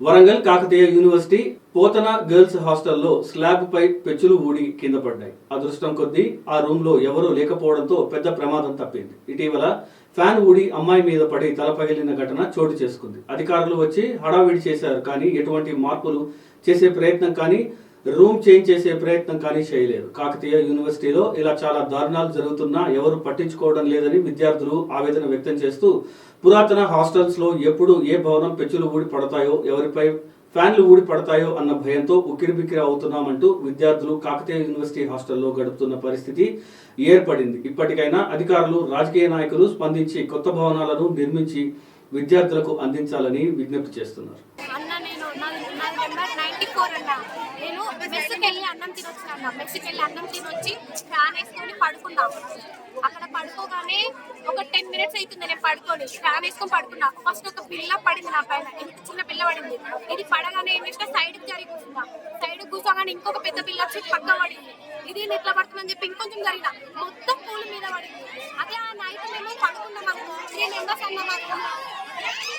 Warangal Kakatiya university Pothana girls హాస్టల్లో slab పై పెచ్చులు ఊడి కింద పడ్డాయి. అదృష్టం కొద్దీ ఆ రూమ్లో ఎవరూ లేకపోవడంతో పెద్ద ప్రమాదం తప్పింది. ఇటీవల ఫ్యాన్ ఊడి అమ్మాయి మీద పడి తల పగిలిన ఘటన చోటు చేసుకుంది. అధికారులు వచ్చి హడావిడి చేశారు కానీ ఎటువంటి మార్పులు చేసే ప్రయత్నం కానీ రూమ్ చేంజ్ చేసే ప్రయత్నం కానీ చేయలేదు. కాకతీయ యూనివర్సిటీలో ఇలా చాలా దారుణాలు జరుగుతున్నా ఎవరు పట్టించుకోవడం లేదని విద్యార్థులు ఆవేదన వ్యక్తం చేస్తూ పురాతన హాస్టల్స్లో ఎప్పుడు ఏ భవనం పెచ్చులు ఊడి పడతాయో ఎవరిపై ఫ్యాన్లు ఊడి పడతాయో అన్న భయంతో ఉక్కిరిబిక్కిరి అవుతున్నామంటూ విద్యార్థులు కాకతీయ యూనివర్సిటీ హాస్టల్లో గడుపుతున్న పరిస్థితి ఏర్పడింది. ఇప్పటికైనా అధికారులు రాజకీయ నాయకులు స్పందించి కొత్త భవనాలను నిర్మించి విద్యార్థులకు అందించాలని విజ్ఞప్తి చేస్తున్నారు. అన్న నేను మెస్సుకి వెళ్ళి అన్నం తినొచ్చిన అన్న. మెస్కి వెళ్ళి అన్నం తినొచ్చి ఫ్యాన్ వేసుకొని పడుకున్నా. అక్కడ పడుకోగానే ఒక టెన్ మినిట్స్ అవుతుంది నేను పడుకొని. ఫ్యాన్ వేసుకొని పడుకున్నా. ఫస్ట్ ఒక పిల్ల పడింది నా పైన. ఇంత చిన్న పిల్ల పడింది. ఇది పడగానే ఏం చేసిన సైడ్ జరిగి కూర్చున్నా సైడ్ కూర్చోగానే ఇంకొక పెద్ద పిల్ల వచ్చి పక్క పడింది. ఇది ఎట్లా పడుతుందని చెప్పి ఇంకొంచెం జరిగిన. మొత్తం పూల మీద పడింది. అదే ఆ నైట్ మేము పడుకున్నాం అనుకో నేను ఎండ సన్న